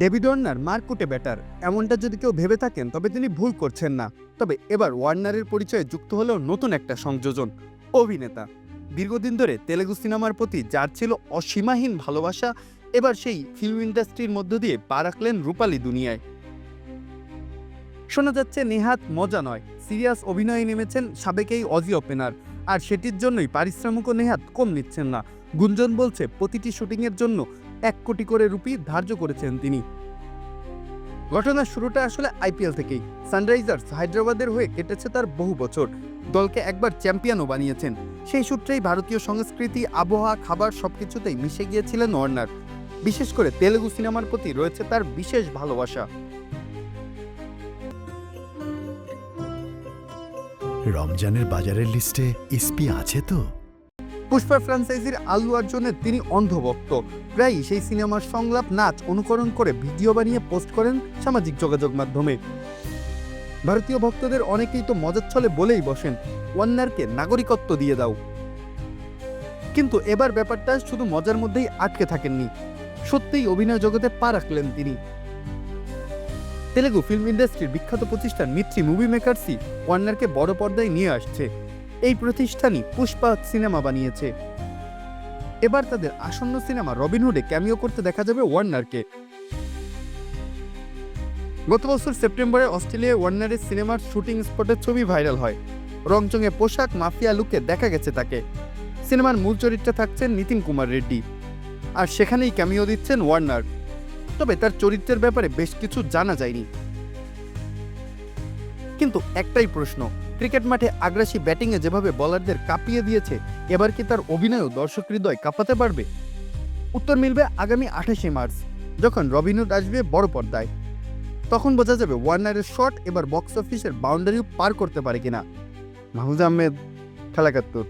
David Warner মারকুটে batter এমনটা যদি কেউ ভেবে থাকেন, তবে তিনি ভুল করছেন না। তবে এবার ওয়ার্নারের পরিচয়ে যুক্ত হলেও নতুন একটা সংযোজন, অভিনেতা। দীর্ঘদিন ধরে তেলেগু সিনেমার প্রতি যার ছিল অসীমাহীন ভালোবাসা, এবার সেই ফিল্ম ইন্ডাস্ট্রির মধ্য দিয়ে পা রাখলেন রূপালী দুনিয়ায়। শোনা যাচ্ছে নেহাত মজা নয়। সিরিয়াস অভিনয়ে নেমেছেন সাবেক এই অজি ওপেনার আর সেটির জন্যই পারিশ্রমিকও নেহাত কম নিচ্ছেন না। গুঞ্জন বলছে, প্রতিটি শুটিংয়ের জন্য এক কোটি করে রুপি ধার্য করেছেন তিনি। ঘটনার শুরুটা আসলে আইপিএল থেকেই। সানরাইজার্স হায়দ্রাবাদের হয়ে কেটেছে তার বহু বছর। দলকে একবার চ্যাম্পিয়নও বানিয়েছেন। সেই সূত্রেই ভারতীয় সংস্কৃতি, আবহাওয়া, খাবার সবকিছুতেই মিশে গিয়েছিলেন ওয়ার্নার। বিশেষ করে তেলেগু সিনেমার প্রতি রয়েছে তার বিশেষ ভালোবাসা। রমজানের বাজারের লিস্টে ইসপি আছে তো? পুষ্পা ফ্র্যাঞ্চাইজির আল্লু অর্জুনের তিনি অন্ধভক্ত। প্রায়ই সেই সিনেমার সংলাপ, নাচ, অনুকরণ করে ভিডিও বানিয়ে পোস্ট করেন সামাজিক যোগাযোগ মাধ্যমে। ভারতীয় ভক্তদের অনেকেই তো মজার ছলে বলেই বসেন, ওয়ান্নারকে নাগরিকত্ব দিয়ে দাও। কিন্তু এবার ব্যাপারটা শুধু মজার মধ্যেই আটকে থাকেননি। সত্যিই অভিনয় জগতে পা রাখলেন তিনি। তেলেগু ফিল্ম ইন্ডাস্ট্রির বিখ্যাত প্রতিষ্ঠান মিত্রি মুভি মেকার্সই ওয়ার্নারকে বড় পর্দায় নিয়ে আসছে। এই প্রতিষ্ঠানই পুষ্পা সিনেমা বানিয়েছে। এবার তাদের আসন্ন সিনেমা রবিনহুডে ক্যামিও করতে দেখা যাবে ওয়ার্নারকে। গত বছর সেপ্টেম্বরে অস্ট্রেলিয়ায় ওয়ার্নারের সিনেমার শুটিং স্পটের ছবি ভাইরাল হয়। রংচঙে পোশাক, মাফিয়া লুকে দেখা গেছে তাকে। সিনেমার মূল চরিত্রে থাকছেন নিতিন কুমার রেড্ডি। আর সেখানেই ক্যামিও দিচ্ছেন ওয়ার্নার। তবে তার চরিত্রের ব্যাপারে বেশ কিছু জানা যায়নি। কিন্তু একটাই প্রশ্ন ক্রিকেট মাঠে আগ্রাসী ব্যাটিংয়ে যেভাবে বলারদের কাঁপিয়ে দিয়েছে, এবার কি তার অভিনয়ও দর্শক হৃদয় কাঁপাতে পারবে? উত্তর মিলবে আগামী আঠাশে মার্চ, যখন রবিন আসবে বড় পর্দায়। তখন বোঝা যাবে ওয়ার্নারের শট এবার বক্স অফিসের বাউন্ডারিও পার করতে পারে কিনা। মাহমুদ আহমেদ খেলাকাত্তর